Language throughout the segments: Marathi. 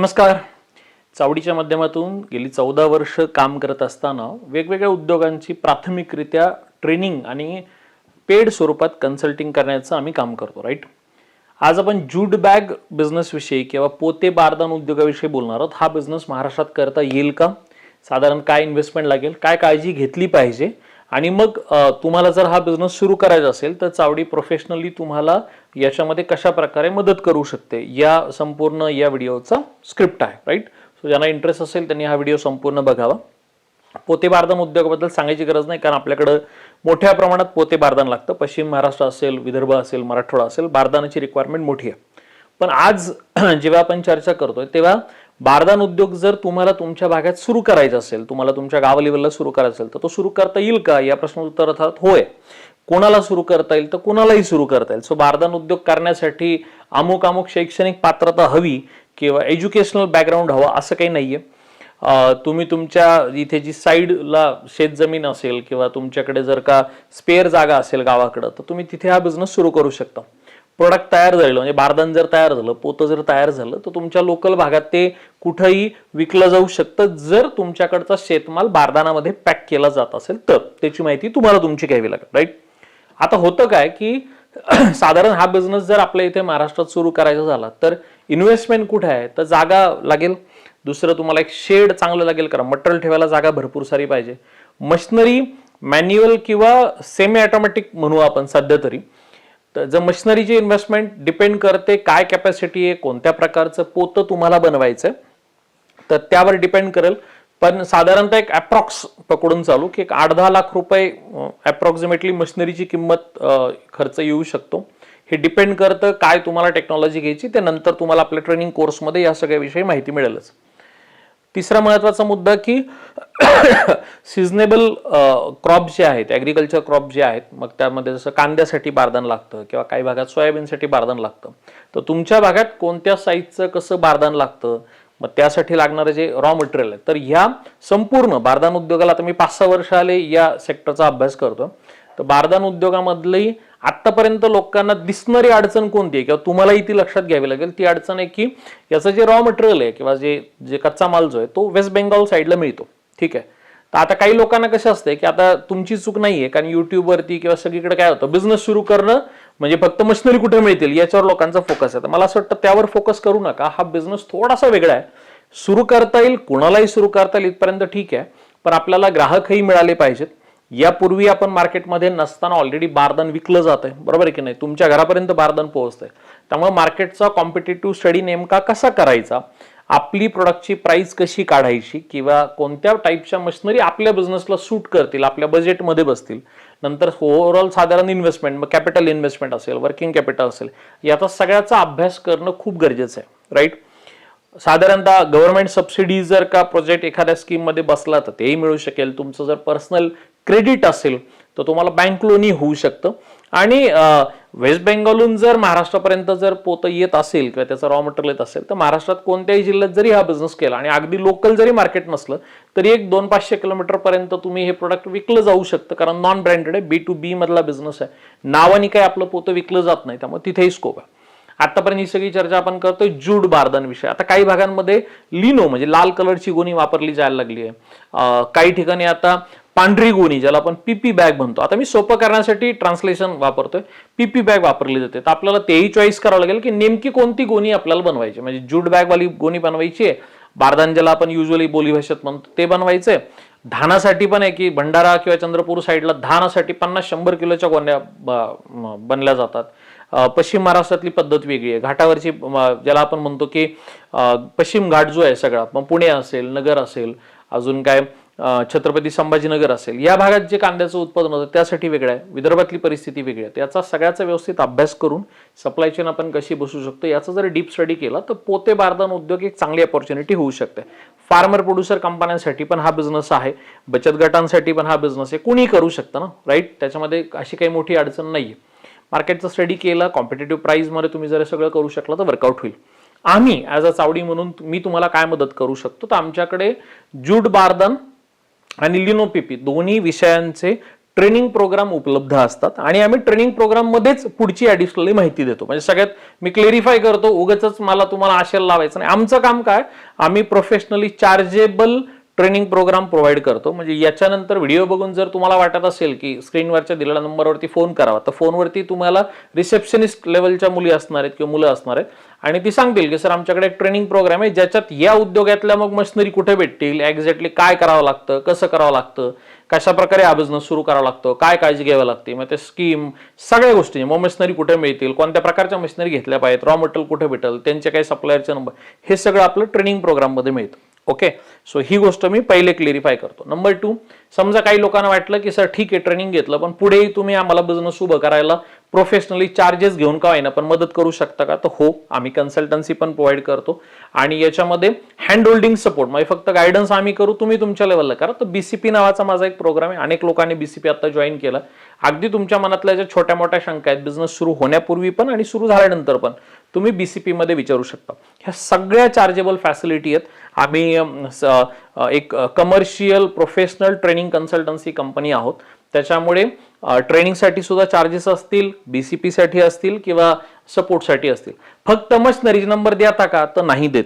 नमस्कार. चावडीच्या माध्यमातून गेली चौदा वर्ष काम करत असताना वेगवेगळ्या उद्योगांची प्राथमिकरित्या ट्रेनिंग आणि पेड स्वरूपात कन्सल्टिंग करण्याचं आम्ही काम करतो राईट आज आपण जूट बॅग बिझनेसविषयी किंवा पोते बारदान उद्योगाविषयी बोलणार आहोत. हा बिझनेस महाराष्ट्रात करता येईल का? साधारण काय इन्व्हेस्टमेंट लागेल? काय काळजी घेतली पाहिजे? आणि मग तुम्हाला जर हा बिझनेस सुरू करायचा असेल तर चावडी प्रोफेशनली तुम्हाला याच्यामध्ये कशा प्रकारे मदत करू शकते? या संपूर्ण या व्हिडिओचा स्क्रिप्ट आहे राईट सो ज्यांना इंटरेस्ट असेल त्यांनी हा व्हिडिओ संपूर्ण बघावा. पोते बारदान उद्योगाबद्दल सांगायची गरज नाही कारण आपल्याकडं मोठ्या प्रमाणात पोते बारदान लागतं. पश्चिम महाराष्ट्र असेल विदर्भ असेल मराठवाडा असेल बारदानाची रिक्वायरमेंट मोठी आहे. पण आज जेव्हा आपण चर्चा करतोय तेव्हा बारदान उद्योग जर तुम्हाला तुमच्या भागात सुरू करायचा असेल तुम्हाला तुमच्या गाव लेवलला सुरू करायचा असेल तर तो सुरू करता येईल का? या प्रश्न उत्तर अर्थात होय. कोणाला सुरू करता येईल तर कोणालाही सुरू करता येईल. सो बारदान उद्योग करण्यासाठी अमुक अमुक शैक्षणिक पात्रता हवी किंवा एज्युकेशनल बॅकग्राऊंड हवा असं काही नाहीये. आहे तुम्ही तुमच्या इथे जी साईडला शेतजमीन असेल किंवा तुमच्याकडे जर का स्पेअर जागा असेल गावाकडं तर तुम्ही तिथे हा बिझनेस सुरू करू शकता. प्रोडक्ट तयार झालेलं म्हणजे बारदान जर तयार झालं पोतं जर तयार झालं तर तुमच्या लोकल भागात ते कुठंही विकलं जाऊ शकतं. जर तुमच्याकडचा शेतमाल बारदानामध्ये पॅक केला जात असेल तर त्याची माहिती तुम्हाला तुमची घ्यावी लागेल राईट आता होतं काय की साधारण हा बिझनेस जर आपल्या इथे महाराष्ट्रात सुरू करायचा झाला तर इन्व्हेस्टमेंट कुठे आहे? तर जागा लागेल. दुसरं तुम्हाला एक शेड चांगलं लागेल कारण मटेरियल ठेवायला जागा भरपूर सारी पाहिजे. मशिनरी मॅन्युअल किंवा सेमी ऑटोमॅटिक म्हणू आपण सध्या तरी. तर जर मशिनरीची इन्व्हेस्टमेंट डिपेंड करते काय कॅपॅसिटी आहे कोणत्या प्रकारचं पोतं तुम्हाला बनवायचं आहे तर त्यावर डिपेंड करेल. पण साधारणतः एक अप्रॉक्स पकडून चालू की एक आठ दहा लाख रुपये अप्रॉक्सिमेटली मशिनरीची किंमत खर्च येऊ शकतो. हे डिपेंड करतं काय तुम्हाला टेक्नॉलॉजी घ्यायची ते नंतर तुम्हाला आपल्या ट्रेनिंग कोर्समध्ये या सगळ्याविषयी माहिती मिळेलच. तिसरा महत्त्वाचा मुद्दा की सिजनेबल क्रॉप जे आहेत ॲग्रिकल्चर क्रॉप जे आहेत मग त्यामध्ये जसं कांद्यासाठी बारदान लागतं किंवा काही भागात सोयाबीनसाठी बारदान लागतं. तर तुमच्या भागात कोणत्या साईजचं कसं बारदान लागतं? मग त्यासाठी लागणारं जे रॉ मटेरियल आहे. तर ह्या संपूर्ण बारदान उद्योगाला आता मी पाच सहा वर्ष आले या सेक्टरचा अभ्यास करतो तर बारदान उद्योगामधली आत्तापर्यंत लोकांना दिसणारी अडचण कोणती आहे? किंवा तुम्हालाही ती लक्षात घ्यावी लागेल. ती अडचण आहे की याचं जे रॉ मटेरियल आहे किंवा जे जे कच्चा माल जो आहे तो वेस्ट बेंगॉल साईडला मिळतो. ठीक आहे? तर आता काही लोकांना कसं असते की आता तुमची चूक नाहीये कारण युट्यूबवरती किंवा सगळीकडे काय होतं बिझनेस सुरू करणं म्हणजे फक्त मशिनरी कुठे मिळतील याच्यावर लोकांचा फोकस आहे. तर मला असं वाटतं त्यावर फोकस करू नका. हा बिझनेस थोडासा वेगळा आहे. सुरू करता येईल कुणालाही सुरू करता येईल इथपर्यंत ठीक आहे. पण आपल्याला ग्राहकही मिळाले पाहिजेत. यापूर्वी आपण मार्केटमध्ये नसताना ऑलरेडी बारदान विकलं जात आहे बरोबर आहे की नाही? तुमच्या घरापर्यंत बारदान पोहोचतंय. त्यामुळे मार्केटचा कॉम्पिटेटिव्ह स्टडी नेमका कसा करायचा? आपली प्रोडक्टची प्राइस कशी काढायची? किंवा कोणत्या टाईपच्या मशिनरी आपल्या बिझनेसला सूट करतील आपल्या बजेटमध्ये बसतील? नंतर ओव्हरऑल साधारण इन्व्हेस्टमेंट मग कॅपिटल इन्व्हेस्टमेंट असेल वर्किंग कॅपिटल असेल याचा सगळ्याचा अभ्यास करणं खूप गरजेचं आहे राईट साधारणतः गव्हर्नमेंट सबसिडी जर का प्रोजेक्ट एखाद्या स्कीममध्ये बसला तर तेही मिळू शकेल. तुमचं जर पर्सनल क्रेडिट असेल तर तुम्हाला बँक लोनही होऊ शकतं. आणि वेस्ट बेंगॉलहून जर महाराष्ट्रापर्यंत जर पोतं येत असेल किंवा त्याचं रॉ मटेरियल येत असेल तर महाराष्ट्रात कोणत्याही जिल्ह्यात जरी हा बिझनेस केला आणि अगदी लोकल जरी मार्केट नसलं तरी एक दोन पाचशे किलोमीटरपर्यंत तुम्ही हे प्रोडक्ट विकलं जाऊ शकतं. कारण नॉन ब्रँडेड आहे बी टू बी मधला बिझनेस आहे. नावाने काय आपलं पोतं विकलं जात नाही त्यामुळे तिथेही स्कोप आहे. आतापर्यंत ही सगळी चर्चा आपण करतोय जूड बारदान विषय. आता काही भागांमध्ये लिनो म्हणजे लाल कलरची गोणी वापरली जायला लागली आहे. काही ठिकाणी आता पांढरी गोणी ज्याला आपण पीपी बॅग म्हणतो. आता मी सोपं करण्यासाठी ट्रान्सलेशन वापरतोय. पीपी बॅग वापरली जाते. तर आपल्याला तेही चॉईस करावं लागेल की नेमकी कोणती गोणी आपल्याला बनवायची. म्हणजे जूट बॅगवाली गोणी बनवायची आहे. बारदान ज्याला आपण युजली बोली भाषेत म्हणतो. ते बनवायचंय. धानासाठी पण आहे की भंडारा किंवा चंद्रपूर साईडला धानासाठी पन्नास शंभर किलोच्या गोण्या ब- बनल्या जातात. पश्चिम महाराष्ट्रातली पद्धत वेगळी आहे. घाटावरची ज्याला आपण म्हणतो की पश्चिम घाट जो आहे सगळा मग पुणे असेल नगर असेल अजून काय छत्रपती संभाजीनगर असेल या भागात जे कांद्याचं उत्पादन होतं त्यासाठी वेगळं आहे. विदर्भातली परिस्थिती वेगळी आहे. त्याचा सगळ्याचा व्यवस्थित अभ्यास करून सप्लाय चेन आपण कशी बसू शकतो याचा जर डीप स्टडी केला तर पोते बारदान उद्योग एक चांगली अपॉर्च्युनिटी होऊ शकते. फार्मर प्रोड्युसर कंपन्यांसाठी पण हा बिझनेस आहे. बचत गटांसाठी पण हा बिझनेस आहे. कुणी करू शकतं ना राईट त्याच्यामध्ये अशी काही मोठी अडचण नाही आहे मार्केटचा स्टडी केला कॉम्पिटेटिव्ह प्राईजमध्ये तुम्ही जर सगळं करू शकला तर वर्कआउट होईल. आम्ही ॲज अ चावडी म्हणून मी तुम्हाला काय मदत करू शकतो तर आमच्याकडे जूट बारदान आणि लिनोपीपी दोन्ही विषयांचे ट्रेनिंग प्रोग्राम उपलब्ध असतात आणि आम्ही ट्रेनिंग प्रोग्राममध्येच पुढची ॲडिशनली माहिती देतो. म्हणजे सगळ्यात मी क्लेरिफाय करतो उगच मला तुम्हाला आशेला लावायचं नाही. आमचं काम काय? आम्ही professionally chargeable training program provide करतो. म्हणजे याच्यानंतर व्हिडिओ बघून जर तुम्हाला वाटत असेल की स्क्रीनवरच्या दिलेल्या नंबरवरती फोन करावा तर फोनवरती तुम्हाला रिसेप्शनिस्ट लेवलच्या मुली असणार आहेत किंवा मुलं असणार आहेत. आणि ती सांगतील की सर आमच्याकडे एक ट्रेनिंग प्रोग्राम आहे ज्याच्यात या उद्योगातल्या मग मशिनरी कुठे भेटतील एक्झॅक्टली काय करावं लागतं कसं करावं लागतं कशा प्रकारे हा बिझनेस सुरू करावा लागतो काय काळजी घ्यावी लागते मग ते स्कीम सगळ्या गोष्टी मग मशिनरी कुठे मिळतील कोणत्या प्रकारच्या मशिनरी घेतल्या पाहिजेत रॉ मटेरियल कुठे भेटेल त्यांचे काही सप्लायरचे नंबर हे सगळं आपलं ट्रेनिंग प्रोग्राममध्ये मिळतं. ओके सो ही गोष्ट मी पहिले क्लिअरिफाय करतो. नंबर टू समजा काही लोकांना वाटलं की सर ठीक आहे ट्रेनिंग घेतलं पण पुढेही तुम्ही आम्हाला बिझनेस उभं करायला प्रोफेशनली चार्जेस घेऊन का होईना? पण मदत करू शकता का? तर हो आम्ही कन्सल्टन्सी पण प्रोव्हाइड करतो. आणि याच्यामध्ये हँड होल्डिंग सपोर्ट म्हणजे फक्त गायडन्स आम्ही करू तुम्ही तुमच्या लेवलला करा. तर बीसीपी नावाचा माझा एक प्रोग्राम आहे. अनेक लोकांनी बीसीपी आता जॉईन केला. अगदी तुमच्या मनातल्या ज्या छोट्या मोठ्या शंका आहेत बिझनेस सुरू होण्यापूर्वी पण आणि सुरू झाल्यानंतर पण. तुम्ही बी सी मध्ये विचारू शकता. ह्या सगळ्या चार्जेबल फॅसिलिटी आहेत. आम्ही एक commercial professional training consultancy company आहोत. त्याच्यामुळे ट्रेनिंगसाठी सुद्धा चार्जेस असतील बी सी पीसाठी असतील किंवा सपोर्टसाठी असतील. फक्त मशनरीज नंबर देता का? तर नाही देत.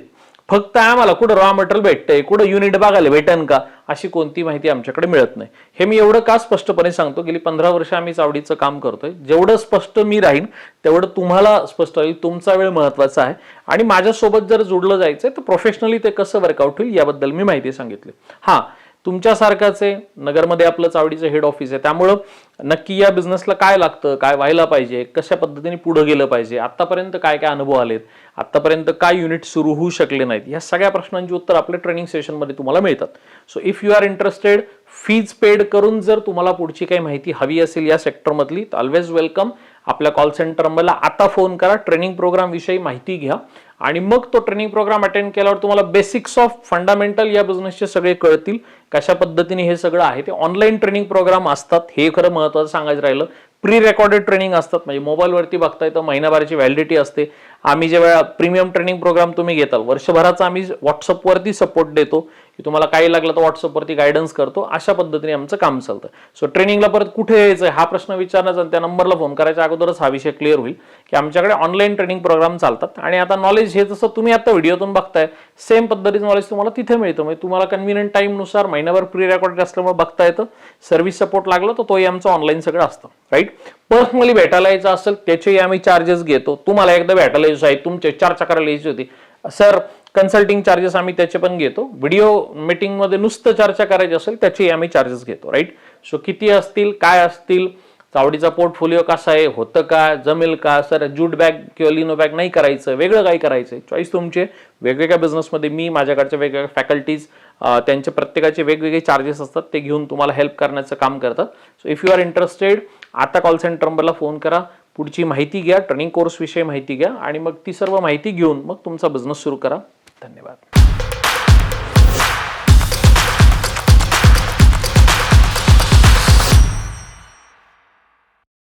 फक्त आम्हाला कुठं रॉ मटेरियल भेटतंय कुठं युनिट बघायला भेटन का? अशी कोणती माहिती आमच्याकडे मिळत नाही. हे मी एवढं का स्पष्टपणे सांगतो? गेली पंधरा वर्ष आम्ही चावडीचं काम करतोय. जेवढं स्पष्ट मी राहीन तेवढं तुम्हाला स्पष्ट होईल. तुमचा वेळ महत्त्वाचा आहे. आणि माझ्यासोबत जर जोडलं जायचंय तर प्रोफेशनली ते कसं वर्कआउट होईल याबद्दल मी माहिती सांगितली. हा तुमच्यासारखाचे नगरमध्ये आपलं चावडीचं हेड ऑफिस आहे. त्यामुळं नक्की या बिझनेसला काय लागतं काय व्हायला पाहिजे कशा पद्धतीने पुढं गेलं पाहिजे आत्तापर्यंत काय काय अनुभव आलेत आत्तापर्यंत काय युनिट सुरू होऊ शकले नाहीत या सगळ्या प्रश्नांची उत्तर आपल्या ट्रेनिंग सेशनमध्ये तुम्हाला मिळतात. So if you are interested fees paid करून जर तुम्हाला पुढची काही माहिती हवी असेल या सेक्टरमधली तर ऑलवेज वेलकम आपल्या कॉल सेंटर मला आता फोन करा. ट्रेनिंग प्रोग्रामविषयी माहिती घ्या. आणि मग तो ट्रेनिंग प्रोग्राम अटेंड केल्यावर तुम्हाला बेसिक्स ऑफ फंडामेंटल या बिझनेसचे सगळे कळतील. कशा पद्धतीने हे सगळं आहे ते ऑनलाईन ट्रेनिंग प्रोग्राम असतात. हे खरं महत्त्वाचं सांगायचं राहिलं. प्री रेकॉर्डेड ट्रेनिंग असतात. म्हणजे मोबाईलवरती बघताय तर महिनाभराची व्हॅलिडिटी असते. आम्ही जेव्हा प्रीमियम ट्रेनिंग प्रोग्राम तुम्ही घेताल वर्षभराचा आम्ही व्हॉट्सअपवरती सपोर्ट देतो. की तुम्हाला काही लागलं तर व्हॉट्सअपवरती गायडन्स करतो. अशा पद्धतीने आमचं काम चालतं. सो ट्रेनिंगला परत कुठे यायचं हा प्रश्न विचारण्याचा आणि त्या नंबरला फोन करायच्या अगोदरच हा विषय क्लिअर होईल. की आमच्याकडे ऑनलाईन ट्रेनिंग प्रोग्राम चालतात. आणि आता नॉलेज हे जसं तुम्ही आता व्हिडिओतून बघताय सेम पद्धतीचं नॉलेज तुम्हाला तिथे मिळतं. म्हणजे तुम्हाला कन्व्हिनियंट टाईमनुसार महिनाभर प्री रेकॉर्डेड असल्यामुळे बघता येतं. सर्व्हिस सपोर्ट लागलं तर तोही आमचं ऑनलाईन सगळं असतं. राईट पर्सनली भेटायला यायचं असेल त्याचेही आम्ही चार्जेस घेतो. तुम्हाला एकदा भेटायला यायचं आहे तुमचे चर्चा करायला यायची होती. सर कन्सल्टिंग चार्जेस आम्ही त्याचे पण घेतो. व्हिडिओ मीटिंगमध्ये नुसतं चर्चा करायची असेल त्याचेही आम्ही चार्जेस घेतो राईट सो किती असतील काय असतील चावडीचा पोर्टफोलिओ कसा आहे होतं का जमेल का सर जूट बॅग किंवा लिनो बॅग नाही करायचं वेगळं काय करायचं चॉईस तुमचे. वेगवेगळ्या बिझनेसमध्ये मी माझ्याकडच्या वेगवेगळ्या फॅकल्टीज त्यांचे प्रत्येकाचे वेगवेगळे चार्जेस असतात ते घेऊन तुम्हाला हेल्प करण्याचं काम करतात. So if you are interested आता कॉल सेंटर नंबरला फोन करा. पुढची माहिती घ्या ट्रेनिंग कोर्सविषयी माहिती घ्या आणि मग ती सर्व माहिती घेऊन मग तुमचा बिझनेस सुरू करा. धन्यवाद.